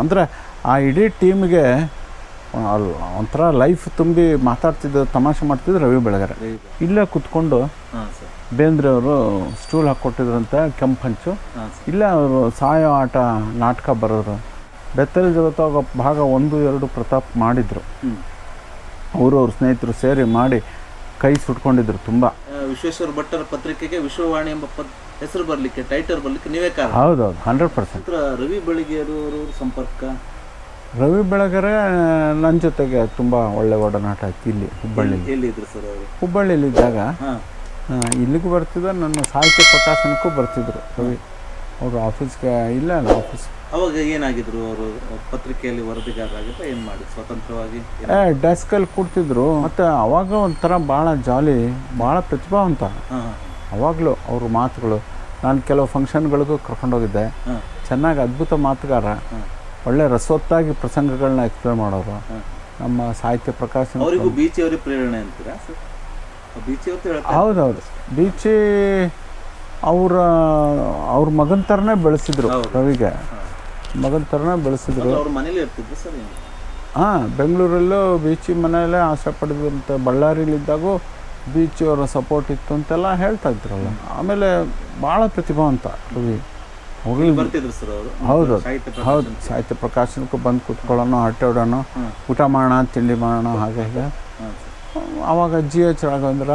ಅಂದರೆ ಆ ಇಡೀ ಟೀಮ್ಗೆ ಒಂಥರ ಲೈಫ್ ತುಂಬಿ ಮಾತಾಡ್ತಿದ್ದು ತಮಾಷೆ ಮಾಡ್ತಿದ್ರು ರವಿ ಬೆಳಗರೆ. ಇಲ್ಲೇ ಕುತ್ಕೊಂಡು ಬೇಂದ್ರೆ ಅವರು ಸ್ಟೂಲ್ ಹಾಕ್ಕೊಟ್ಟಿದ್ರಂತೆ ಕೆಂಪು ಹಂಚು ಇಲ್ಲೇ ಅವರು ಸಾಯೋ ಆಟ ನಾಟಕ ಬರೋರು. ಬೆತ್ತಲ್ ಜಗತ್ತಾಗ ಭಾಗ ಒಂದು ಎರಡು ಪ್ರತಾಪ್ ಮಾಡಿದರು. ಅವರು ಅವ್ರ ಸ್ನೇಹಿತರು ಸೇರಿ ಮಾಡಿ ಕೈ ಸುಟ್ಕೊಂಡಿದ್ರು ತುಂಬ. ವಿಶ್ವೇಶ್ವರ ಭಟ್ಟರ ಪತ್ರಿಕೆಗೆ ವಿಶ್ವವಾಣಿ ಎಂಬ ಹೆಸರು ಬರಲಿಕ್ಕೆ ಟೈಟಲ್ ಬರಲಿಕ್ಕೆ ನೀವೇ ಕಾರಣ? ಹೌದು ಹಂಡ್ರೆಡ್ ಪರ್ಸೆಂಟ್ ರವಿ ಬೆಳಗೇರು ಅವರು ಸಂಪರ್ಕ? ರವಿ ಬೆಳಗೆರೆ ನನ್ನ ಜೊತೆಗೆ ತುಂಬ ಒಳ್ಳೆ ಒಡನಾಟ ಆಯ್ತು ಇಲ್ಲಿ ಹುಬ್ಬಳ್ಳಿ ಎಲ್ಲಿದ್ರು ಸರ್ ಅವರು? ಹುಬ್ಬಳ್ಳಿಲಿದ್ದಾಗ ಹಾಂ. ಆ, ಇಲ್ಲಿಗೂ ಬರ್ತಿದ್ದ ನನ್ನ ಸಾಹಿತ್ಯ ಪ್ರಕಾಶನಕ್ಕೂ ಬರ್ತಿದ್ರು ರವಿ. ಅವರು ಆಫೀಸ್ಗೆ ಇಲ್ಲ ಅಲ್ಲ ಆಫೀಸ್ ಅವಾಗ ಏನಾಗಿದ್ರು ಅವರು ಪತ್ರಿಕೆಯಲ್ಲಿ ವರದಿಗಾರರಾಗಿದ್ದ ಏನು ಮಾಡಿ? ಸ್ವತಂತ್ರವಾಗಿ ಡೆಸ್ಕಲ್ಲಿ ಕೂಡ್ತಿದ್ರು ಮತ್ತು ಅವಾಗ ಒಂಥರ ಭಾಳ ಜಾಲಿ ಭಾಳ ಪ್ರತಿಭಾವಂತ. ಅವಾಗಲೂ ಅವ್ರ ಮಾತುಗಳು ನಾನು ಕೆಲವು ಫಂಕ್ಷನ್ಗಳಿಗೂ ಕರ್ಕೊಂಡೋಗಿದ್ದೆ ಚೆನ್ನಾಗಿ ಅದ್ಭುತ ಮಾತುಗಾರ ಒಳ್ಳೆ ರಸವತ್ತಾಗಿ ಪ್ರಸಂಗಗಳನ್ನ ಎಕ್ಸ್ಪ್ಲೇನ್ ಮಾಡೋರು. ನಮ್ಮ ಸಾಹಿತ್ಯ ಪ್ರಕಾಶನ ಅವರಿಗೂ ಬೀಚಿ ಅವರಿಗೆ ಪ್ರೇರಣೆ ಅಂತೀರಾ? ಹೌದೌದು. ಬೀಚಿ ಅವರ ಅವ್ರ ಮಗನ ಥರನೇ ಬೆಳೆಸಿದ್ರು ರವಿಗೆ. ಮಗನ ಥರನೇ ಬೆಳೆಸಿದ್ರು. ಹಾಂ ಬೆಂಗಳೂರಲ್ಲೂ ಬೀಚಿ ಮನೆಯಲ್ಲೇ ಆಸೆ ಪಡೆದಂತ ಬಳ್ಳಾರಿಲಿದ್ದಾಗೂ ಬೀಚ್ ಅವರ ಸಪೋರ್ಟ್ ಇತ್ತು ಅಂತೆಲ್ಲ ಹೇಳ್ತಾ ಇದ್ರಲ್ಲ. ಆಮೇಲೆ ಭಾಳ ಪ್ರತಿಭಾವಂತ ರವಿ. ಹೌದು. ಹೌದು. ಸಾಹಿತ್ಯ ಪ್ರಕಾಶನಕ್ಕೂ ಬಂದು ಕೂತ್ಕೊಳ್ಳೋಣ ಹರಟೆ ಹೊಡೋಣ ಊಟ ಮಾಡೋಣ ತಿಂಡಿ ಮಾಡೋಣ ಹಾಗೆ ಹೀಗೆ. ಆವಾಗ ಜಿ ಎಚ್ ರಾಘವೇಂದ್ರ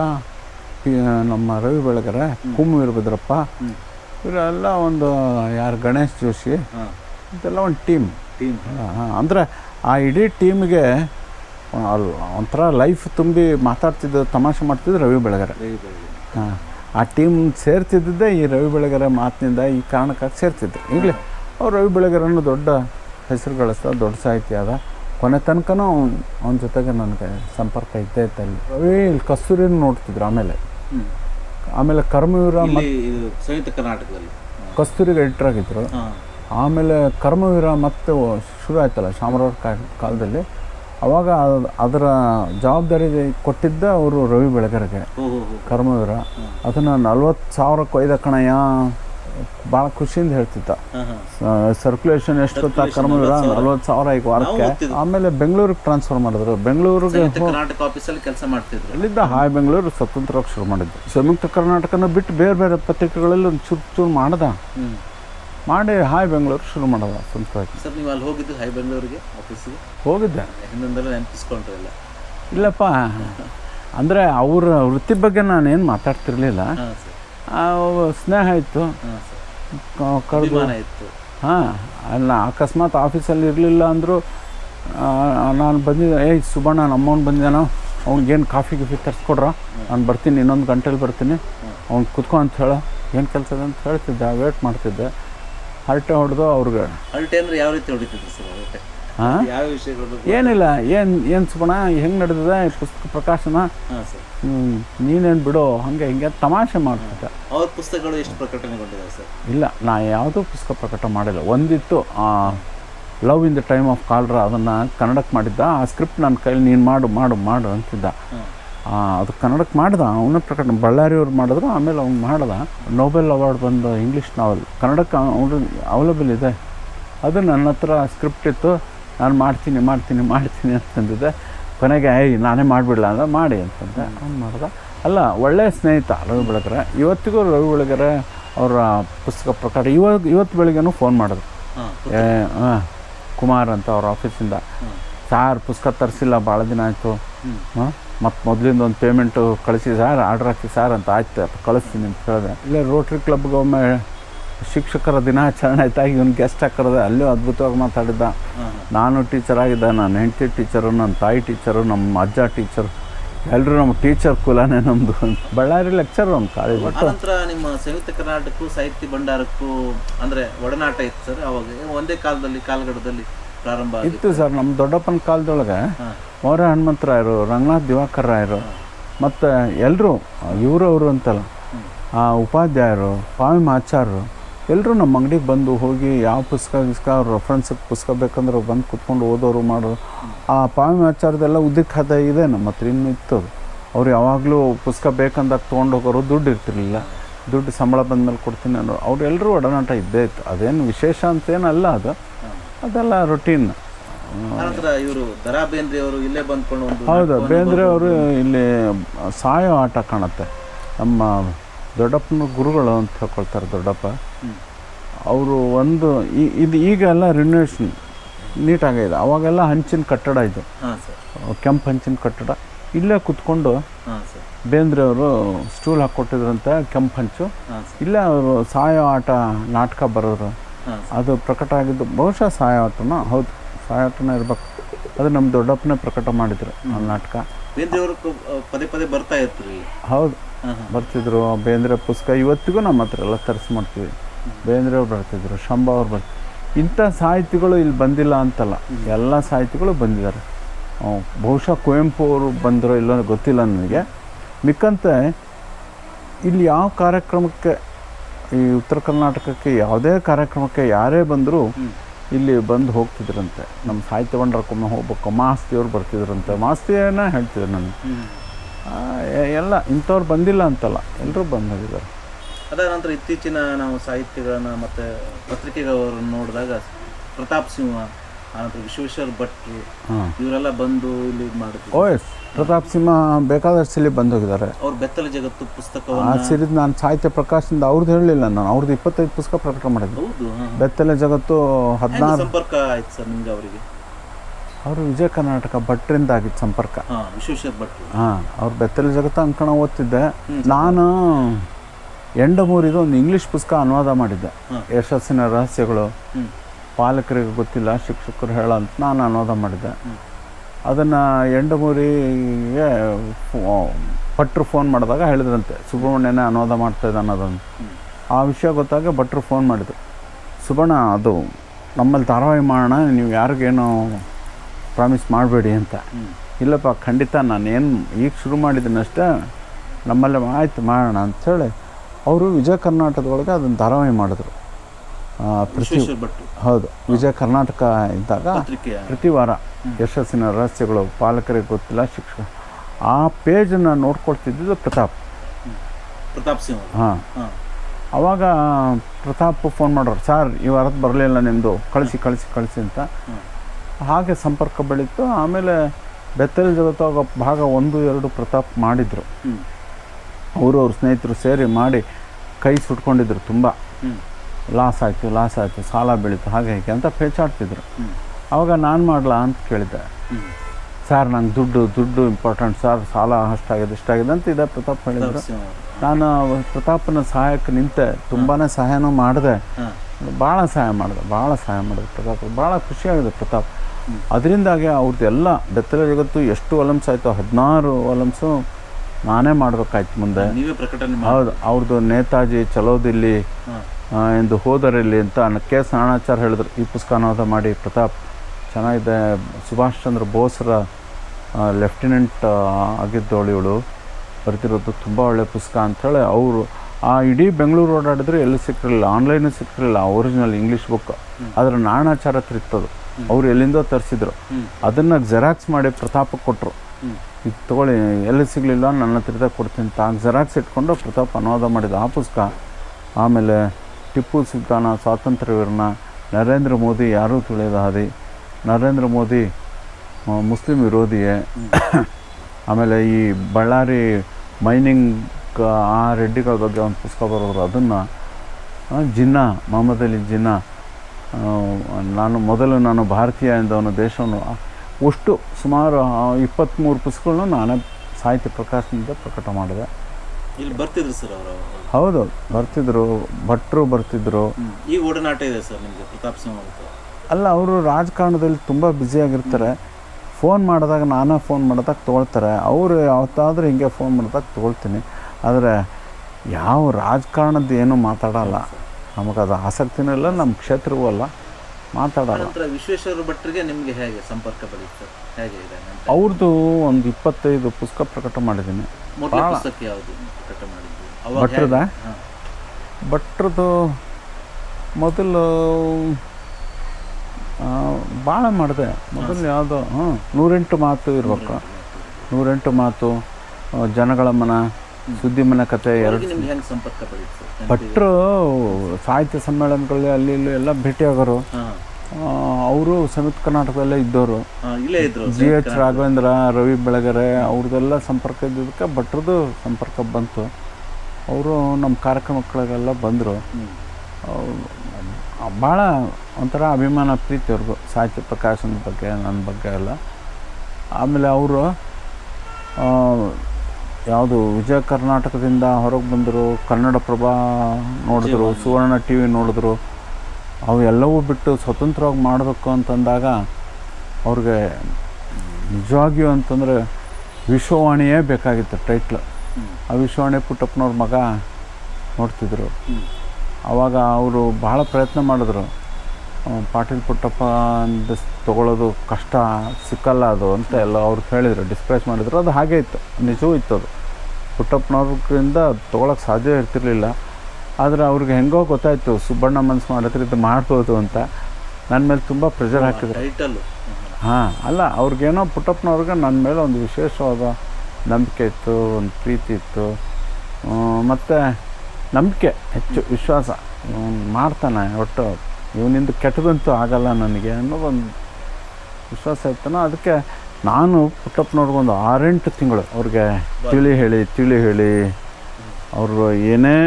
ನಮ್ಮ ರವಿ ಬೆಳಗೆರೆ ಕುಮ್ಮು ವೀರಭದ್ರಪ್ಪ. ಇವರೆಲ್ಲ ಒಂದು ಯಾರು ಗಣೇಶ್ ಜೋಶಿ ಇದೆಲ್ಲ ಒಂದು ಟೀಮ್. ಟೀಮ್. ಅಂದರೆ ಆ ಇಡೀ ಟೀಮ್ಗೆ ಒಂಥರ ಲೈಫ್ ತುಂಬಿ ಮಾತಾಡ್ತಿದ್ದು ತಮಾಷೆ ಮಾಡ್ತಿದ್ದು ರವಿ ಬೆಳಗರೆ. ಹಾಂ ಆ ಟೀಮ್ ಸೇರ್ತಿದ್ದಿದ್ದೇ ಈ ರವಿ ಬೆಳಗೆರೆ ಮಾತಿನಿಂದ ಈ ಕಾರಣಕ್ಕಾಗಿ ಸೇರ್ತಿದ್ದೆ. ಈಗಲೇ ಅವ್ರು ರವಿ ಬೆಳಗರನ್ನು ದೊಡ್ಡ ಹೆಸರು ಗಳಿಸ್ತಾ ದೊಡ್ಡ ಸಾಹಿತ್ಯ ಅದ ಕೊನೆ ತನಕನೂ ಅವನ ಜೊತೆಗೆ ನನಗೆ ಸಂಪರ್ಕ ಇದ್ದೇ ಇತ್ತು ಅಲ್ಲಿ ರವಿ ಇಲ್ಲಿ ಕಸ್ತೂರಿನ ನೋಡ್ತಿದ್ರು ಆಮೇಲೆ. ಆಮೇಲೆ ಕರ್ಮವೀರ ಸಂಯುಕ್ತ ಕರ್ನಾಟಕದಲ್ಲಿ. ಕಸ್ತೂರಿಗೆ ಎಡಿಟರ್ ಆಗಿದ್ರು. ಆಮೇಲೆ ಕರ್ಮವೀರ ಮತ್ತೆ ಶುರು ಆಯ್ತಲ್ಲ ಶಾಮರಾವ್ ಕಾಲದಲ್ಲಿ. ಅವಾಗ ಅದರ ಜವಾಬ್ದಾರಿ ಕೊಟ್ಟಿದ್ದ ಅವರು ರವಿ ಬೆಳಗರಿಗೆ ಕರ್ಮವೀರ. ಅದನ್ನು ನಲ್ವತ್ತು ಸಾವಿರ ಕೊಯ್ದ ಕಣಯ್ಯ. ಭಾಳ ಖುಷಿಯಿಂದ ಹೇಳ್ತಿದ್ದ. ಸರ್ಕ್ಯುಲೇಷನ್ ಎಷ್ಟು ಕರ್ಮವೀರ ನಲ್ವತ್ತು ಸಾವಿರ ಈಗ ವಾರಕ್ಕೆ. ಆಮೇಲೆ ಬೆಂಗಳೂರಿಗೆ ಟ್ರಾನ್ಸ್ಫರ್ ಮಾಡಿದ್ರು. ಬೆಂಗಳೂರಿಗೆ ಕರ್ನಾಟಕ ಆಫೀಸಲ್ಲಿ ಕೆಲಸ ಮಾಡ್ತಿದ್ರು. ಅಲ್ಲಿದ್ದ ಹಾಯ್ ಬೆಂಗಳೂರು ಸ್ವತಂತ್ರವಾಗಿ ಶುರು ಮಾಡಿದ್ದು. ಸಂಯುಕ್ತ ಕರ್ನಾಟಕನ ಬಿಟ್ಟು ಬೇರೆ ಬೇರೆ ಪತ್ರಿಕೆಗಳಲ್ಲಿ ಒಂದು ಚೂರು ಚೂರು ಮಾಡ್ದ. ಮಾಡಿ ಹಾಯ್ ಬೆಂಗಳೂರು ಶುರು ಮಾಡದ ಸಂಸ್ಥೆ ಸರ್ ನೀವು ಅಲ್ಲಿ ಹೋಗಿದ್ದು ಹೈ ಬೆಂಗಳೂರಿಗೆ ಆಫೀಸಿಗೆ ಹೋಗಿದ್ದೆ. ಹಿಂದೆಲ್ಲ ನೆನಪಿಸ್ಕೊಂಡ್ರಲ್ಲ ಇಲ್ಲಪ್ಪ. ಅಂದರೆ ಅವರ ವೃತ್ತಿ ಬಗ್ಗೆ ನಾನೇನು ಮಾತಾಡ್ತಿರ್ಲಿಲ್ಲ. ಸ್ನೇಹ ಇತ್ತು. ಹಾಂ ಸರ್. ಕ- ಕರೆದು ಅಭಿಮಾನ ಇತ್ತು. ಹಾಂ ಅಲ್ಲ ಅಕಸ್ಮಾತ್ ಆಫೀಸಲ್ಲಿ ಇರಲಿಲ್ಲ ಅಂದರೂ ನಾನು ಬಂದಿದ್ದೆ ಏಯ್ ಸುಬಣ್ಣ ನಮ್ಮವ್ನು ಬಂದಿದ್ದಾನೋ? ಅವ್ನಿಗೇನು ಕಾಫಿ ಗಿಫಿ ತರಿಸ್ಕೊಡ್ರ? ನಾನು ಬರ್ತೀನಿ ಇನ್ನೊಂದು ಗಂಟೆಲಿ ಬರ್ತೀನಿ. ಅವ್ನು ಕುತ್ಕೊ ಅಂತ ಹೇಳ ಏನು ಕೆಲಸ ಇದೆ ಅಂತ ಹೇಳ್ತಿದ್ದೆ ವೇಟ್ ಮಾಡ್ತಿದ್ದೆ. ಹರಟೆ ಹೊಡೆದು ಅವ್ರಿಗೆ ಹರಟೆ ಅಂದರೆ ಯಾವ ರೀತಿ ಹೊಡಿತಿದ್ರು ಸರ್ ಅಲ್ಟೆ ಹಾಂ ಏನಿಲ್ಲ ಏನು ಏನು ಸುಮಣ ಹೆಂಗೆ ನಡೆದಿದೆ ಪುಸ್ತಕ ಪ್ರಕಾಶನ? ನೀನೇನ್ ಬಿಡು ಹಂಗೆ ಹಿಂಗೆ ತಮಾಷೆ ಮಾಡ್ತಿದ್ದೆ. ಅವ್ರ ಪುಸ್ತಕಗಳು ಎಷ್ಟು ಪ್ರಕಟಣೆಗೊಂಡಿದೆ ಸರ್? ಇಲ್ಲ ನಾ ಯಾವುದೂ ಪುಸ್ತಕ ಪ್ರಕಟ ಮಾಡಿಲ್ಲ. ಒಂದಿತ್ತು love in the time of cholera ಅದನ್ನು ಕನ್ನಡಕ್ಕೆ ಮಾಡಿದ್ದ. ಆ ಸ್ಕ್ರಿಪ್ಟ್ ನನ್ನ ಕೈಲಿ ನೀನು ಮಾಡು ಮಾಡು ಮಾಡು ಅಂತಿದ್ದ. ಆ, ಅದು ಕನ್ನಡಕ್ಕೆ ಮಾಡ್ದ ಅವನ ಪ್ರಕಟ ಬಳ್ಳಾರಿಯವ್ರು ಮಾಡಿದ್ರು ಆಮೇಲೆ ಅವ್ನು ಮಾಡ್ದ. ನೋಬೆಲ್ ಅವಾರ್ಡ್ ಬಂದು ಇಂಗ್ಲೀಷ್ ನಾವೆಲ್ ಕನ್ನಡಕ್ಕೆ ಅವನು ಅವೈಲೇಬಲ್ ಇದೆ. ಅದು ನನ್ನ ಹತ್ರ ಸ್ಕ್ರಿಪ್ಟ್ ಇತ್ತು. ನಾನು ಮಾಡ್ತೀನಿ ಮಾಡ್ತೀನಿ ಮಾಡ್ತೀನಿ ಅಂತಂದಿದ್ದೆ ಕೊನೆಗೆ ಏಯ್ ನಾನೇ ಮಾಡಿಬಿಡಲ ಅಂದ್ರೆ ಮಾಡಿ ಅಂತಂದೆ ಅವ್ನು ಮಾಡ್ದ. ಅಲ್ಲ ಒಳ್ಳೆಯ ಸ್ನೇಹಿತ ರವಿ ಬೆಳಗರೆ. ಇವತ್ತಿಗೂ ರವಿ ಬೆಳಗರೆ ಅವರ ಪುಸ್ತಕ ಪ್ರಕಾರ ಇವಾಗ ಇವತ್ತು ಬೆಳಿಗ್ಗೆನೂ ಫೋನ್ ಮಾಡಿದ್ರು. ಹಾಂ ಏ ಹಾಂ ಕುಮಾರ್ ಅಂತ ಅವ್ರ ಆಫೀಸಿಂದ ಸಾರ್ ಪುಸ್ತಕ ತರಿಸಿಲ್ಲ ಭಾಳ ದಿನ ಆಯಿತು. ಹಾಂ ಮತ್ತು ಮೊದಲಿಂದ ಒಂದು ಪೇಮೆಂಟು ಕಳಿಸಿ ಸರ್ ಆರ್ಡ್ರ್ ಹಾಕಿ ಸರ್ ಅಂತ ಆಯ್ತು ಕಳಿಸ್ತೀನಿ ಅಂತ ಹೇಳಿದೆ ಇಲ್ಲೇ ರೋಟ್ರಿ ಕ್ಲಬ್ಗೆ ಒಮ್ಮೆ ಶಿಕ್ಷಕರ ದಿನಾಚರಣೆ ಆಯ್ತಾಗಿ ಇವ್ನು ಗೆಸ್ಟ್ ಹಾಕಿರೋದೆ ಅಲ್ಲೂ ಅದ್ಭುತವಾಗಿ ಮಾತಾಡಿದ್ದ. ನಾನು ಟೀಚರ್ ಆಗಿದ್ದ ನಾನು ಹೆಂಡತಿ ಟೀಚರು ನನ್ನ ತಾಯಿ ಟೀಚರು ನಮ್ಮ ಅಜ್ಜ ಟೀಚರು ಎಲ್ಲರೂ ನಮ್ಮ ಟೀಚರ್ ಕುಲಾನೇ ನಮ್ಮದು ಬಳ್ಳಾರಿ ಲೆಕ್ಚರ್ ಒಂದು ಕಾಲೇಜ್ ನಂತರ ನಿಮ್ಮ ಸಂಯುಕ್ತ ಕರ್ನಾಟಕಕ್ಕೂ ಸಾಹಿತ್ಯ ಭಂಡಾರಕ್ಕೂ ಅಂದ್ರೆ ಒಡನಾಟ ಇತ್ತು ಸರ್ ಅವಾಗ ಒಂದೇ ಕಾಲದಲ್ಲಿ ಕಾಲಘಟ್ಟದಲ್ಲಿ ಪ್ರಾರಂಭ ಇತ್ತು ಸರ್ ನಮ್ಮ ದೊಡ್ಡಪ್ಪನ ಕಾಲದೊಳಗೆ ಅವರ ಮೌರ್ಯ ಹನುಮಂತರಾಯರು ರಂಗನಾಥ್ ದಿವಾಕರ್ ರಾಯರು ಮತ್ತು ಎಲ್ಲರೂ ಇವರು ಅವರು ಅಂತಲ್ಲ ಆ ಉಪಾಧ್ಯಾಯರು ಪಾವಿ ಆಚಾರ್ಯರು ಎಲ್ಲರೂ ನಮ್ಮ ಅಂಗಡಿಗೆ ಬಂದು ಹೋಗಿ ಯಾವ ಪುಸ್ತಕ ಗಿಸ್ಕ ಅವ್ರ ರೆಫರೆನ್ಸಿಗೆ ಪುಸ್ತಕ ಬೇಕಂದ್ರೆ ಬಂದು ಕುತ್ಕೊಂಡು ಓದೋರು ಮಾಡೋರು ಆ ಪಾವಿ ಆಚಾರದೆಲ್ಲ ಉದ್ದಿಕ್ ಖಾತೆ ಇದೆ ನಮ್ಮ ಹತ್ರ ಇನ್ನೂ ಇತ್ತು. ಅವ್ರು ಯಾವಾಗಲೂ ಪುಸ್ತಕ ಬೇಕಂದಾಗ ತೊಗೊಂಡು ಹೋಗೋರು ದುಡ್ಡು ಇರ್ತಿರ್ಲಿಲ್ಲ. ದುಡ್ಡು ಸಂಬಳ ಬಂದಮೇಲೆ ಕೊಡ್ತೀನಿ ಅನ್ನೋ ಅವ್ರು ಎಲ್ಲರೂ ಒಡನಾಟ ಇದ್ದೇ ಇತ್ತು. ಅದೇನು ವಿಶೇಷ ಅಂತೇನಲ್ಲ ಅದು. ಅದೆಲ್ಲ ರೊಟೀನ್ ಇವರು ದರಾ ಬೇಂದ್ರೆ ಅವರು ಇಲ್ಲೇ ಬಂದ್ಕೊಂಡು ಒಂದು ಹೌದು ಬೇಂದ್ರೆ ಅವರು ಇಲ್ಲಿ ಸಾಯೋ ಆಟ ಕಾಣುತ್ತೆ. ನಮ್ಮ ದೊಡ್ಡಪ್ಪನ ಗುರುಗಳು ಅಂತ ಹೇಳ್ಕೊಳ್ತಾರೆ ದೊಡ್ಡಪ್ಪ. ಅವರು ಒಂದು ಈ- ಇದು ಈಗ ಎಲ್ಲ ರಿನೋವೇಷನ್ ನೀಟಾಗಿದೆ ಅವಾಗೆಲ್ಲ ಹಂಚಿನ ಕಟ್ಟಡ ಇದು. ಕೆಂಪು ಹಂಚಿನ ಕಟ್ಟಡ. ಇಲ್ಲೇ ಕುತ್ಕೊಂಡು ಬೇಂದ್ರೆ ಅವರು ಸ್ಟೂಲ್ ಹಾಕ್ಕೊಟ್ಟಿದ್ರಂತೆ ಕೆಂಪು ಹಂಚು. ಇಲ್ಲೇ ಅವರು ಸಾಯೋ ಆಟ ನಾಟಕ ಬರೋರು. ಅದು ಪ್ರಕಟ ಆಗಿದ್ದು ಬಹುಶಃ ಸಾಯೋ ಆಟನ? ಹೌದು ಸಾಯೋ ಆಟನ ಇರ್ಬೇಕು. ಅದು ನಮ್ಮ ದೊಡ್ಡಪ್ಪನೇ ಪ್ರಕಟ ಮಾಡಿದ್ರು ಆ ನಾಟಕ. ಪದೇ ಪದೇ ಬರ್ತಾ ಇರ್ತೀರಿ ಹೌದು. ಬರ್ತಿದ್ರು. ಬೇಂದ್ರೆ ಪುಸ್ತಕ ಇವತ್ತಿಗೂ ನಮ್ಮ ಹತ್ರ ಎಲ್ಲ ತರಿಸಿ ಮಾಡ್ತೀವಿ. ಬೇಂದ್ರೆ ಅವ್ರು ಬರ್ತಿದ್ರು ಶಂಭ ಅವ್ರು ಬರ್ತಿದ್ರು ಇಂಥ ಸಾಹಿತಿಗಳು ಇಲ್ಲಿ ಬಂದಿಲ್ಲ ಅಂತಲ್ಲ. ಎಲ್ಲ ಸಾಹಿತಿಗಳು ಬಂದಿದ್ದಾರೆ. ಬಹುಶಃ ಕುವೆಂಪು ಅವರು ಬಂದರೋ ಇಲ್ಲೋ ಗೊತ್ತಿಲ್ಲ ನನಗೆ. ಮಿಕ್ಕಂತೆ ಇಲ್ಲಿ ಯಾವ ಕಾರ್ಯಕ್ರಮಕ್ಕೆ ಈ ಉತ್ತರ ಕರ್ನಾಟಕಕ್ಕೆ ಯಾವುದೇ ಕಾರ್ಯಕ್ರಮಕ್ಕೆ ಯಾರೇ ಬಂದರೂ ಇಲ್ಲಿ ಬಂದು ಹೋಗ್ತಿದ್ರಂತೆ. ನಮ್ಮ ಸಾಹಿತ್ಯ ಭಂಡಾರಕ್ಕೊಮ್ಮೆ ಹೋಗ್ಬೇಕು ಮಾಸ್ತಿಯವ್ರು ಬರ್ತಿದ್ರಂತೆ. ಮಾಸ್ತಿಯನ್ನ ಹೇಳ್ತಿದ್ರು ನನಗೆ. ಎಲ್ಲ ಇಂಥವ್ರು ಬಂದಿಲ್ಲ ಅಂತಲ್ಲ. ಎಲ್ಲರೂ ಬಂದು ಹೋಗಿದ್ದಾರೆ. ಅದ ನಂತರ ಇತ್ತೀಚಿನ ನಾವು ಸಾಹಿತ್ಯಗಳನ್ನು ಮತ್ತು ಪತ್ರಿಕೆಗಳವರನ್ನು ನೋಡಿದಾಗ ಪ್ರತಾಪ್ ಸಿಂಹ ಆನಂತರ ವಿಶ್ವೇಶ್ವರ ಭಟ್ರು ಇವರೆಲ್ಲ ಬಂದು ಇಲ್ಲಿ ಎಸ್. ಪ್ರತಾಪ್ ಸಿಂಹ ಬೇಕಾದಷ್ಟು ಇಲ್ಲಿ ಬಂದು ಹೋಗಿದ್ದಾರೆ ಅವ್ರ ಬೆತ್ತಲ ಜಗತ್ತು ಪುಸ್ತಕ ಸಿರಿದ್ ನಾನು ಸಾಹಿತ್ಯ ಪ್ರಕಾಶದಿಂದ ಅವ್ರದ್ದು ಹೇಳಲಿಲ್ಲ ನಾನು. ಅವ್ರದ್ದು ಇಪ್ಪತ್ತೈದು ಪುಸ್ತಕ ಪ್ರಕಟ ಮಾಡಿದ್ದೆ ಹೌದು. ಬೆತ್ತಲೆ ಜಗತ್ತು ಹದಿನಾರು ಸಂಪರ್ಕ ಆಯ್ತು ಸರ್ ನಿಮ್ಗೆ ಅವರಿಗೆ? ಅವರು ವಿಜಯ ಕರ್ನಾಟಕ ಭಟ್ರಿಂದ ಆಗಿತ್ತು ಸಂಪರ್ಕ. ವಿಶ್ವೇಶ್ವರ ಭಟ್ರು ಹಾಂ ಅವ್ರು ಬೆತ್ತಲೆ ಜಗತ್ತು ಅಂಕಣ ಓದ್ತಿದ್ದೆ. ನಾನು ಎಂಡಮೂರಿದು ಒಂದು ಇಂಗ್ಲಿಷ್ ಪುಸ್ತಕ ಅನುವಾದ ಮಾಡಿದ್ದೆ. ಯಶಸ್ಸಿನ ರಹಸ್ಯಗಳು. ಪಾಲಕರಿಗೆ ಗೊತ್ತಿಲ್ಲ ಶಿಕ್ಷಕರು ಹೇಳ ಅಂತ ನಾನು ಅನುವಾದ ಮಾಡಿದ್ದೆ. ಅದನ್ನು ಎಂಡಮೂರಿಗೆ ಭಟ್ರು ಫೋನ್ ಮಾಡಿದಾಗ ಹೇಳಿದ್ರಂತೆ ಸುಬ್ರಹ್ಮಣ್ಯನೇ ಅನುವಾದ ಮಾಡ್ತಾ ಇದ್ದ ಅನ್ನೋದನ್ನು ಆ ವಿಷಯ ಗೊತ್ತಾಗ ಭಟ್ರು ಫೋನ್ ಮಾಡಿದ್ರು. ಸುಬಣ್ಣ ಅದು ನಮ್ಮಲ್ಲಿ ಧಾರಾವಾಹಿ ಮಾಡೋಣ ನೀವು ಯಾರಿಗೇನು ಪ್ರಾಮಿಸ್ ಮಾಡಬೇಡಿ ಅಂತ. ಇಲ್ಲಪ್ಪ ಖಂಡಿತ ನಾನೇನು ಈಗ ಶುರು ಮಾಡಿದ್ದೀನಷ್ಟೇ ನಮ್ಮಲ್ಲೇ ಆಯ್ತು ಮಾಡೋಣ ಅಂಥೇಳಿ ಅವರು ವಿಜಯ ಕರ್ನಾಟಕದೊಳಗೆ ಅದನ್ನು ಧಾರಾವಾಹಿ ಮಾಡಿದ್ರು. ಪ್ರತಿ ಹೌದು. ವಿಜಯ ಕರ್ನಾಟಕ ಇದ್ದಾಗ ಪ್ರತಿ ವಾರ ಯಶಸ್ಸಿನ ರಹಸ್ಯಗಳು ಪಾಲಕರಿಗೆ ಗೊತ್ತಿಲ್ಲ ಶಿಕ್ಷಕ ಆ ಪೇಜನ್ನು ನೋಡ್ಕೊಳ್ತಿದ್ದು ಪ್ರತಾಪ್. ಪ್ರತಾಪ್ ಸಿಂಗ್ ಹಾಂ. ಅವಾಗ ಪ್ರತಾಪ್ ಫೋನ್ ಮಾಡೋರು ಸರ್ ಈ ವಾರದ ಬರಲಿಲ್ಲ ನಿಮ್ಮದು ಕಳಿಸಿ ಕಳಿಸಿ ಕಳಿಸಿ ಅಂತ. ಹಾಗೆ ಸಂಪರ್ಕ ಬೆಳೀತು. ಆಮೇಲೆ ಬೆತ್ತಲೆ ಜಗತ್ತಾಗ ಭಾಗ ಒಂದು ಎರಡು ಪ್ರತಾಪ್ ಮಾಡಿದರು. ಅವರು ಅವ್ರ ಸ್ನೇಹಿತರು ಸೇರಿ ಮಾಡಿ ಕೈ ಸುಟ್ಕೊಂಡಿದ್ರು ತುಂಬ. ಲಾಸ್ ಆಯಿತು ಲಾಸ್ ಆಯಿತು ಸಾಲ ಬೆಳೀತು ಹಾಗೆ ಹೀಗೆ ಅಂತ ಪೇಚಾಡ್ತಿದ್ರು. ಆವಾಗ ನಾನು ಮಾಡಲಾ ಅಂತ ಕೇಳಿದ್ದೆ. ಸರ್ ನಂಗೆ ದುಡ್ಡು ದುಡ್ಡು ಇಂಪಾರ್ಟೆಂಟ್ ಸರ್ ಸಾಲ ಅಷ್ಟಾಗಿದೆ ಇಷ್ಟಾಗಿದೆ ಅಂತ ಇದೆ ಪ್ರತಾಪ್ ಹೇಳಿದ್ರು. ನಾನು ಪ್ರತಾಪನ ಸಹಾಯಕ್ಕೆ ನಿಂತೆ ತುಂಬಾ ಸಹಾಯನೂ ಮಾಡಿದೆ. ಭಾಳ ಸಹಾಯ ಮಾಡಿದೆ ಭಾಳ ಸಹಾಯ ಮಾಡಿದೆ ಪ್ರತಾಪ್ ಭಾಳ ಖುಷಿಯಾಗಿದೆ ಪ್ರತಾಪ್. ಅದರಿಂದಾಗಿ ಅವ್ರದ್ದು ಎಲ್ಲ ಬೆತ್ತಲೆ ಜಗತ್ತು ಎಷ್ಟು ಒಲಮ್ಸ್ ಆಯಿತು ಹದಿನಾರು ಒಲಮ್ಸು ನಾನೇ ಮಾಡ್ಬೇಕಾಯ್ತು ಮುಂದೆ. ನೀವೇ ಪ್ರಕಟಣೆ ಮಾಡಿ. ಹೌದು ಅವ್ರದ್ದು ನೇತಾಜಿ ಚಲೋದಿಲ್ಲಿ ಎಂದು ಹೋದರಲ್ಲಿ ಅಂತ ಕೆ ಎಸ್ ನಾಣಾಚಾರ್ಯ ಹೇಳಿದ್ರು. ಈ ಪುಸ್ತಕ ಅನುವಾದ ಮಾಡಿ ಪ್ರತಾಪ್ ಚೆನ್ನಾಗಿದೆ. ಸುಭಾಷ್ ಚಂದ್ರ ಬೋಸ್ರ ಲೆಫ್ಟಿನೆಂಟ್ ಆಗಿದ್ದವಳು ಇವಳು. ಬರ್ತಿರೋದು ತುಂಬ ಒಳ್ಳೆ ಪುಸ್ತಕ ಅಂಥೇಳಿ ಅವರು ಆ ಇಡೀ ಬೆಂಗಳೂರು ಓಡಾಡಿದ್ರೆ ಎಲ್ಲೂ ಸಿಕ್ಕಿರಲಿಲ್ಲ ಆನ್ಲೈನು ಸಿಕ್ಕಿರಲಿಲ್ಲ ಒರಿಜಿನಲ್ ಇಂಗ್ಲೀಷ್ ಬುಕ್. ಅದರ ನಾಣಾಚಾರ ಹತ್ರ ಇತ್ತದು. ಅವ್ರು ಎಲ್ಲಿಂದೋ ತರಿಸಿದ್ರು. ಅದನ್ನು ಜೆರಾಕ್ಸ್ ಮಾಡಿ ಪ್ರತಾಪಕ್ಕೆ ಕೊಟ್ಟರು ಇದು ತಗೊಳ್ಳಿ, ಎಲ್ಲಿ ಸಿಗಲಿಲ್ಲ ನನ್ನ ಹತ್ರದಾಗ ಕೊಡ್ತೀನಿ ತಾಗ ಜೆರಾಕ್ಸ್ ಇಟ್ಕೊಂಡು ಪ್ರತಾಪ್ ಅನುವಾದ ಮಾಡಿದ ಆ ಪುಸ್ತಕ. ಆಮೇಲೆ ಟಿಪ್ಪು ಸುಲ್ತಾನ ಸ್ವಾತಂತ್ರ್ಯ ವೀರನ ನರೇಂದ್ರ ಮೋದಿ ಯಾರೂ ತಿಳಿಯದ ಹಾದಿ. ನರೇಂದ್ರ ಮೋದಿ ಮುಸ್ಲಿಂ ವಿರೋಧಿಯೇ. ಆಮೇಲೆ ಈ ಬಳ್ಳಾರಿ ಮೈನಿಂಗ್, ಆ ರೆಡ್ಡಿಗಳ ಬಗ್ಗೆ ಒಂದು ಪುಸ್ತಕ ಬರೋರು ಅದನ್ನು ಜಿನ್ನಾ, ಮೊಹಮ್ಮದ್ ಅಲಿ ಜಿನ್ನಾ ನಾನು ಮೊದಲು ನಾನು ಭಾರತೀಯ ಎಂದವನು ದೇಶವನ್ನು ಅಷ್ಟು ಸುಮಾರು ಇಪ್ಪತ್ತ್ಮೂರು ಪುಸ್ತಕಗಳನ್ನು ನಾನು ಸಾಹಿತ್ಯ ಪ್ರಕಾಶನದಿಂದ ಪ್ರಕಟ ಮಾಡಿದೆ. ಇಲ್ಲಿ ಬರ್ತಿದ್ರು ಸರ್ ಅವರು? ಹೌದು ಬರ್ತಿದ್ರು ಭಟ್ರು ಬರ್ತಿದ್ರು. ಈ ಒಡನಾಟ ಇದೆ ಸರ್ ನಿಮಗೆ ಪ್ರತಾಪ್ ಸಿಂಹ ಅವರು ಅಲ್ಲ ಅವರು ರಾಜಕಾರಣದಲ್ಲಿ ತುಂಬ ಬ್ಯುಸಿಯಾಗಿರ್ತಾರೆ ಫೋನ್ ಮಾಡಿದಾಗ ನಾನೇ ಫೋನ್ ಮಾಡಿದಾಗ ತೊಗೊಳ್ತಾರೆ. ಅವರು ಯಾವತ್ತಾದರೂ ಹಿಂಗೆ ಫೋನ್ ಮಾಡಿದಾಗ ತೊಗೊಳ್ತೀನಿ. ಆದರೆ ಯಾವ ರಾಜಕಾರಣದ ಏನೂ ಮಾತಾಡಲ್ಲ. ನಮಗದು ಆಸಕ್ತಿನೂ ಇಲ್ಲ ನಮ್ಮ ಕ್ಷೇತ್ರವೂ ಅಲ್ಲ. ಆನಂತರ ವಿಶ್ವೇಶ್ವರ ಭಟ್ರಿಗೆ ನಿಮಗೆ ಹೇಗೆ ಸಂಪರ್ಕ ಬೆಳೀತು ಹೇಗೆ ಇದೆ? ಅವ್ರದ್ದು ಒಂದು ಇಪ್ಪತ್ತೈದು ಪುಸ್ತಕ ಪ್ರಕಟ ಮಾಡಿದ್ದೀನಿ. ಮೊದಲ ಪುಸ್ತಕ ಯಾವುದು ಪ್ರಕಟ ಮಾಡಿದ್ದು? ಅವಾಗ ಭಟ್ರದ? ಭಟ್ರದ್ದು ಮೊದಲು ಭಾಳ ಮಾಡಿದೆ. ಮೊದಲು ಯಾವುದೋ ಹ್ಞೂ ನೂರೆಂಟು ಮಾತು ಇರ್ಬೇಕು. ನೂರೆಂಟು ಮಾತು ಜನಗಳ ಮನ ಸುದ್ದಿ ಮನೆ ಕತೆ ಎರಡು ಭಟ್ರು ಸಾಹಿತ್ಯ ಸಮ್ಮೇಳನಗಳಲ್ಲಿ ಅಲ್ಲಿ ಇಲ್ಲಿ ಎಲ್ಲ ಭೇಟಿಯಾಗೋರು. ಆಗೋರು ಅವರು ಸಂಯುಕ್ತ ಕರ್ನಾಟಕದಲ್ಲೇ ಇದ್ದವರು ಜಿ ಎಚ್ ರಾಘವೇಂದ್ರ ರವಿ ಬೆಳಗೆರೆ ಅವ್ರದ್ದೆಲ್ಲ ಸಂಪರ್ಕ ಇದ್ದಿದ್ದಕ್ಕೆ ಭಟ್ರದ್ದು ಸಂಪರ್ಕ ಬಂತು. ಅವರು ನಮ್ಮ ಕಾರ್ಯಕ್ರಮಗಳಿಗೆಲ್ಲ ಬಂದರು. ಭಾಳ ಒಂಥರ ಅಭಿಮಾನ ಪ್ರೀತಿ ಅವ್ರಿಗೂ ಸಾಹಿತ್ಯ ಪ್ರಕಾಶನ ಬಗ್ಗೆ ನನ್ನ ಬಗ್ಗೆ ಎಲ್ಲ. ಆಮೇಲೆ ಅವರು ಯಾವುದು ವಿಜಯ ಕರ್ನಾಟಕದಿಂದ ಹೊರಗೆ ಬಂದರು ಕನ್ನಡಪ್ರಭ ನೋಡಿದ್ರು ಸುವರ್ಣ ಟಿ ವಿ ನೋಡಿದ್ರು ಅವೆಲ್ಲವೂ ಬಿಟ್ಟು ಸ್ವತಂತ್ರವಾಗಿ ಮಾಡಬೇಕು ಅಂತಂದಾಗ ಅವ್ರಿಗೆ ನಿಜವಾಗಿಯೂ ಅಂತಂದರೆ ವಿಶ್ವವಾಣಿಯೇ ಬೇಕಾಗಿತ್ತು ಟೈಟ್ಲ್. ಆ ವಿಶ್ವವಾಣಿ ಪುಟ್ಟಪ್ಪನವ್ರ ಮಗ ನೋಡ್ತಿದ್ರು. ಅವಾಗ ಆವಾಗ ಅವರು ಬಹಳ ಪ್ರಯತ್ನ ಮಾಡಿದ್ರು. ಪಾಟೀಲ್ ಪುಟ್ಟಪ್ಪ ಅಂತ ತೊಗೊಳೋದು ಕಷ್ಟ ಸಿಕ್ಕಲ್ಲ ಅದು ಅಂತ ಎಲ್ಲ ಅವ್ರು ಹೇಳಿದರು ಡಿಸ್ಪ್ಲೇಸ್ ಮಾಡಿದ್ರು. ಅದು ಹಾಗೆ ಇತ್ತು ನಿಜವೂ ಇತ್ತು ಅದು. ಪುಟ್ಟಪ್ಪನವ್ರಿಂದ ತೊಗೊಳಕ್ಕೆ ಸಾಧ್ಯ ಇರ್ತಿರ್ಲಿಲ್ಲ. ಆದರೆ ಅವ್ರಿಗೆ ಹೆಂಗೋ ಗೊತ್ತಾಯಿತು ಸುಬ್ಬಣ್ಣ ಮನ್ಸು ಮಾಡಿದ್ರೆ ಇದು ಮಾಡ್ಬೋದು ಅಂತ. ನನ್ನ ಮೇಲೆ ತುಂಬ ಪ್ರೆಷರ್ ಹಾಕಿದ್ರು. ಹಾಂ ಅಲ್ಲ ಅವ್ರಿಗೇನೋ ಪುಟ್ಟಪ್ಪನವ್ರಿಗೆ ನನ್ನ ಮೇಲೆ ಒಂದು ವಿಶೇಷವಾದ ನಂಬಿಕೆ ಇತ್ತು ಒಂದು ಪ್ರೀತಿ ಇತ್ತು. ಮತ್ತು ನಂಬಿಕೆ ಹೆಚ್ಚು ವಿಶ್ವಾಸ. ಮಾಡ್ತಾನೆ ಒಟ್ಟು ಇವನಿಂದ ಕೆಟ್ಟದಂತೂ ಆಗಲ್ಲ ನನಗೆ ಅನ್ನೋ ಒಂದು ವಿಶ್ವಾಸ ಇತ್ತನೋ ಅದಕ್ಕೆ ನಾನು ಪುಟ್ಟಪ್ಪನವ್ರಿಗೊಂದು ಆರೆಂಟು ತಿಂಗಳು ಅವ್ರಿಗೆ ತಿಳಿ ಹೇಳಿ ತಿಳಿ ಹೇಳಿ ಅವರು ಏನೇ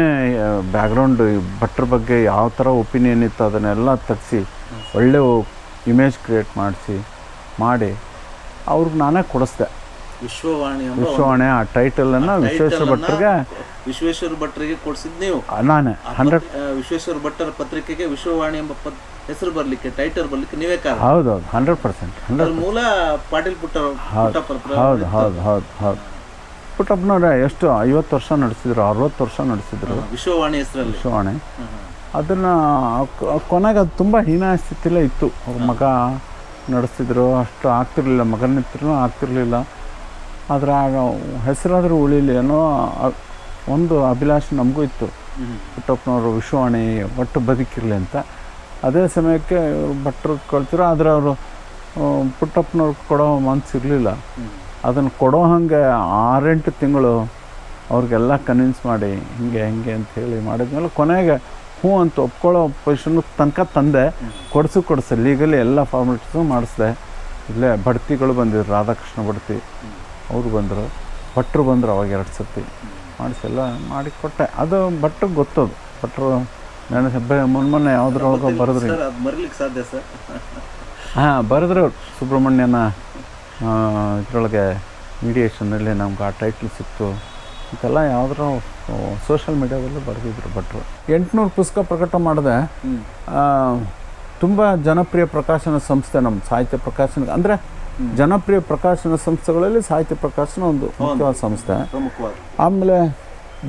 ಬ್ಯಾಕ್ಗ್ರೌಂಡ್ ಭಟ್ರ ಬಗ್ಗೆ ಯಾವ ಥರ ಒಪಿನಿಯನ್ ಇತ್ತು ಅದನ್ನೆಲ್ಲ ತಗ್ಸಿ, ಒಳ್ಳೆ ಇಮೇಜ್ ಕ್ರಿಯೇಟ್ ಮಾಡಿಸಿ, ಮಾಡಿ ಅವ್ರಿಗೆ ನಾನೇ ಕೊಡಿಸ್ದೆ. ವಿಶ್ವವಾಣಿ ಎಂಬ ವಿಶ್ವವಾಣಿ ಆ ಟೈಟಲ್ ಅನ್ನ ವಿಶ್ವೇಶ್ವರ ಭಟ್ರಿಗೆ ವಿಶ್ವೇಶ್ವರ ಭಟ್ರಿಗೆ ಕೊಡಿಸಿದ್ ನೀವು. ನಾನೇ ಹಂಡ್ರೆಡ್ ವಿಶ್ವೇಶ್ವರ ಭಟ್ಟರ ಪತ್ರಿಕೆಗೆ ವಿಶ್ವವಾಣಿ ಎಂಬ ಪತ್ ಹೆಸರು ಬರ್ಲಿಕ್ಕೆ ಟೈಟಲ್ ಬರ್ಲಿಕ್ಕೆ ನೀವೇ ಕಾರಣ. ಹೌದು ಹಂಡ್ರೆಡ್ ಪರ್ಸೆಂಟ್ ಹಂಡ್ರೆಡ್ ಮೂಲ ಪಾಟೀಲ್ ಪುಟ್ಟ ಹೌದು ಹೌದು ಹೌದು ಹೌದು ಹೌದು. ಪುಟ್ಟಪ್ಪನವ್ರೆ ಎಷ್ಟು ಐವತ್ತು ವರ್ಷ ನಡೆಸಿದ್ರು ಅರವತ್ತು ವರ್ಷ ನಡೆಸಿದ್ರು. ವಿಶ್ವವಾಣಿ ಹೆಸರಲ್ಲಿ. ವಿಶ್ವವಾಣಿ. ಅದನ್ನು ಕೊನೆಗೆ ಅದು ತುಂಬ ಹೀನಾಯ ಸ್ಥಿತಿಲೇ ಇತ್ತು. ಅವ್ರ ಮಗ ನಡೆಸ್ತಿದ್ರು ಅಷ್ಟು ಆಗ್ತಿರ್ಲಿಲ್ಲ ಮಗನ ಹತ್ರನೂ ಆಗ್ತಿರ್ಲಿಲ್ಲ. ಆದರೆ ಆಗ ಹೆಸರಾದರೂ ಉಳಿಲಿ ಅನ್ನೋ ಒಂದು ಅಭಿಲಾಷೆ ನಮಗೂ ಇತ್ತು. ಪುಟ್ಟಪ್ಪನವರು ವಿಶ್ವವಾಣಿ ಒಟ್ಟು ಬದುಕಿರಲಿ ಅಂತ. ಅದೇ ಸಮಯಕ್ಕೆ ಭಟ್ರು ಕಳ್ತಿರೋ ಆದರೆ ಅವರು ಪುಟ್ಟಪ್ಪನವ್ರು ಕೊಡೋ ಮನ್ಸು ಇರಲಿಲ್ಲ. ಅದನ್ನು ಕೊಡೋ ಹಾಗೆ ಆರೆಂಟು ತಿಂಗಳು ಅವ್ರಿಗೆಲ್ಲ ಕನ್ವಿನ್ಸ್ ಮಾಡಿ ಹಿಂಗೆ ಹಿಂಗೆ ಅಂತ ಹೇಳಿ ಮಾಡಿದ್ಮೇಲೆ ಕೊನೆಗೆ ಹ್ಞೂ ಅಂತ ಒಪ್ಕೊಳ್ಳೋ ಪೊಸಿಷನ್ ತನಕ ತಂದೆ. ಕೊಡಿಸು ಕೊಡಿಸೆ ಲೀಗಲಿ ಎಲ್ಲ ಫಾರ್ಮಾಲಿಟೀಸು ಮಾಡಿಸ್ದೆ. ಇಲ್ಲೇ ಬಡ್ತಿಗಳು ಬಂದಿದ್ರು ರಾಧಾಕೃಷ್ಣ ಬಡ್ತಿ ಅವರು ಬಂದರು ಭಟ್ರು ಬಂದರು ಅವಾಗ ಎರಡು ಸರ್ತಿ. ಮಾಡಿಸೆಲ್ಲ ಮಾಡಿ ಕೊಟ್ಟೆ. ಅದು ಭಟ್ರು ಗೊತ್ತದು. ಭಟ್ರು ನನ್ನ ಹೆಬ್ಬೆ ಮೊನ್ನೆ ಯಾವುದ್ರೊಳಗೆ ಬರೆದ್ರಿ ಸಾಧ್ಯ ಸರ್. ಹಾಂ ಬರೆದ್ರು ಸುಬ್ರಹ್ಮಣ್ಯನ ಇದರೊಳಗೆ ಮೀಡಿಯೇಷನಲ್ಲಿ ನಮ್ಗೆ ಆ ಟೈಟ್ಲ್ ಸಿಕ್ತು. ಅಂತೆಲ್ಲ ಯಾವುದ್ರ ಸೋಷಲ್ ಮೀಡ್ಯಾದಲ್ಲೂ ಬರೆದಿದ್ರು ಭಟ್ರು. ಎಂಟುನೂರು ಪುಸ್ತಕ ಪ್ರಕಟ ಮಾಡಿದೆ. ತುಂಬ ಜನಪ್ರಿಯ ಪ್ರಕಾಶನ ಸಂಸ್ಥೆ ನಮ್ಮ ಸಾಹಿತ್ಯ ಪ್ರಕಾಶನ. ಅಂದರೆ ಜನಪ್ರಿಯ ಪ್ರಕಾಶನ ಸಂಸ್ಥೆಗಳಲ್ಲಿ ಸಾಹಿತ್ಯ ಪ್ರಕಾಶನ ಒಂದು ಮುಖ್ಯವಾದ ಸಂಸ್ಥೆ. ಆಮೇಲೆ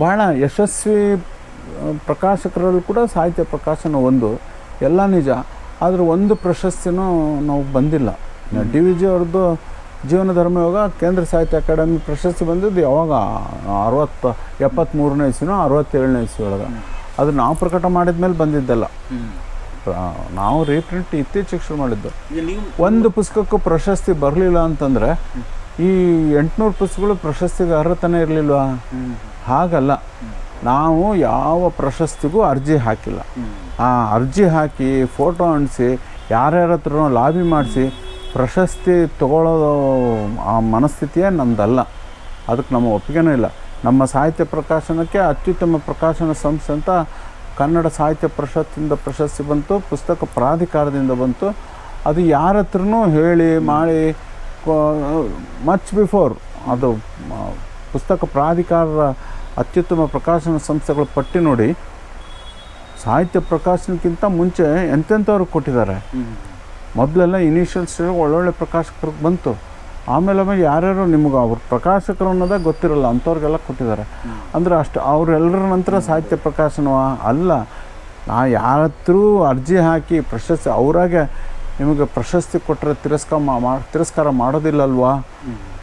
ಭಾಳ ಯಶಸ್ವಿ ಪ್ರಕಾಶಕರಲ್ಲೂ ಕೂಡ ಸಾಹಿತ್ಯ ಪ್ರಕಾಶನ ಒಂದು. ಎಲ್ಲ ನಿಜ. ಆದರೆ ಒಂದು ಪ್ರಶಸ್ತಿನೂ ನಾವು ಬಂದಿಲ್ಲ. ಡಿ ವಿ ಜಿ ಅವ್ರದ್ದು ಜೀವನ ಧರ್ಮಯೋಗ ಕೇಂದ್ರ ಸಾಹಿತ್ಯ ಅಕಾಡೆಮಿ ಪ್ರಶಸ್ತಿ ಬಂದಿದ್ದು ಯಾವಾಗ? ಅರವತ್ತು ಎಪ್ಪತ್ತ್ಮೂರನೇ ಇಸ್ವಿನೋ ಅರವತ್ತೇಳನೇ ಇಸ್ವಿ ಒಳಗೆ ಅದು ನಾವು ಪ್ರಕಟ ಮಾಡಿದ ಮೇಲೆ ಬಂದಿದ್ದಲ್ಲ ನಾವು ರೀಪ್ರಿಂಟ್ ಇತ್ತೀಚೆಗೆ ಶುರು ಮಾಡಿದ್ದು. ಒಂದು ಪುಸ್ತಕಕ್ಕೂ ಪ್ರಶಸ್ತಿ ಬರಲಿಲ್ಲ ಅಂತಂದರೆ ಈ ಎಂಟುನೂರು ಪುಸ್ತಕಗಳು ಪ್ರಶಸ್ತಿಗೆ ಅರ್ಹತನೇ ಇರಲಿಲ್ವಾ? ಹಾಗಲ್ಲ. ನಾವು ಯಾವ ಪ್ರಶಸ್ತಿಗೂ ಅರ್ಜಿ ಹಾಕಿಲ್ಲ. ಆ ಅರ್ಜಿ ಹಾಕಿ ಫೋಟೋ ಅಂಟಿಸಿ ಯಾರ್ಯಾರ ಹತ್ರ ಲಾಬಿ ಮಾಡಿಸಿ ಪ್ರಶಸ್ತಿ ತಗೊಳ್ಳೋದು ಆ ಮನಸ್ಥಿತಿಯೇ ನಮ್ಮದಲ್ಲ ಅದಕ್ಕೆ ನಮ್ಮ ಒಪ್ಪಿಗೆನೂ ಇಲ್ಲ. ನಮ್ಮ ಸಾಹಿತ್ಯ ಪ್ರಕಾಶನಕ್ಕೆ ಅತ್ಯುತ್ತಮ ಪ್ರಕಾಶನ ಸಂಸ್ಥೆ ಅಂತ ಕನ್ನಡ ಸಾಹಿತ್ಯ ಪರಿಷತ್ತಿಂದ ಪ್ರಶಸ್ತಿ ಬಂತು ಪುಸ್ತಕ ಪ್ರಾಧಿಕಾರದಿಂದ ಬಂತು. ಅದು ಯಾರ ಹತ್ರನೂ ಹೇಳಿ ಮಾಡಿ ಮಚ್ ಬಿಫೋರ್ ಅದು ಪುಸ್ತಕ ಪ್ರಾಧಿಕಾರದ ಅತ್ಯುತ್ತಮ ಪ್ರಕಾಶನ ಸಂಸ್ಥೆಗಳ ಪಟ್ಟಿ ನೋಡಿ ಸಾಹಿತ್ಯ ಪ್ರಕಾಶನಕ್ಕಿಂತ ಮುಂಚೆ ಎಂತೆಂಥವ್ರಿಗೆ ಕೊಟ್ಟಿದ್ದಾರೆ. ಮೊದಲೆಲ್ಲ ಇನಿಷಿಯಲ್ ಸ್ಟೇಜ್ ಒಳ್ಳೊಳ್ಳೆ ಪ್ರಕಾಶಕರಿಗೆ ಬಂತು. ಆಮೇಲೆ ಆಮೇಲೆ ಯಾರ್ಯಾರು ನಿಮ್ಗೆ ಅವ್ರ ಪ್ರಕಾಶಕರು ಅನ್ನೋದೇ ಗೊತ್ತಿರಲ್ಲ, ಅಂಥವ್ರಿಗೆಲ್ಲ ಕೊಟ್ಟಿದ್ದಾರೆ. ಅಂದರೆ ಅಷ್ಟು ಅವರೆಲ್ಲರ ನಂತರ ಸಾಹಿತ್ಯ ಪ್ರಕಾಶನವ? ಅಲ್ಲ. ನಾ ಯಾರತ್ರೂ ಅರ್ಜಿ ಹಾಕಿ ಪ್ರಶಸ್ತಿ, ಅವರಾಗೆ ನಿಮಗೆ ಪ್ರಶಸ್ತಿ ಕೊಟ್ಟರೆ ತಿರಸ್ಕಾರ ಮಾ ತಿರಸ್ಕಾರ ಮಾಡೋದಿಲ್ಲಲ್ವಾ?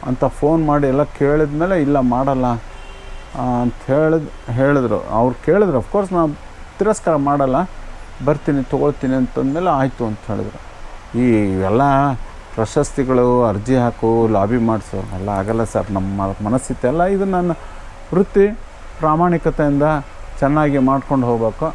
ಅಂತ ಫೋನ್ ಮಾಡಿ ಎಲ್ಲ ಕೇಳಿದ ಮೇಲೆ ಇಲ್ಲ, ಮಾಡಲ್ಲ. ಅಂತ ಹೇಳಿದ್, ಹೇಳಿದ್ರು. ಅವ್ರು ಕೇಳಿದ್ರು ಅಫ್ಕೋರ್ಸ್ ನಾವು ತಿರಸ್ಕಾರ ಮಾಡಲ್ಲ. ಬರ್ತೀನಿ, ತೊಗೊಳ್ತೀನಿ ಅಂತಂದಮೇಲೆ ಆಯಿತು ಅಂತ ಹೇಳಿದ್ರು. ಈ ಎಲ್ಲ ಪ್ರಶಸ್ತಿಗಳು, ಅರ್ಜಿ ಹಾಕು, ಲಾಬಿ ಮಾಡಿಸು, ಎಲ್ಲ ಆಗಲ್ಲ ಸರ್. ನಮ್ಮ ಮನಸ್ಥಿತಿ ಎಲ್ಲ ಇದು ನನ್ನ ವೃತ್ತಿ ಪ್ರಾಮಾಣಿಕತೆಯಿಂದ ಚೆನ್ನಾಗಿ ಮಾಡ್ಕೊಂಡು ಹೋಗ್ಬೇಕು.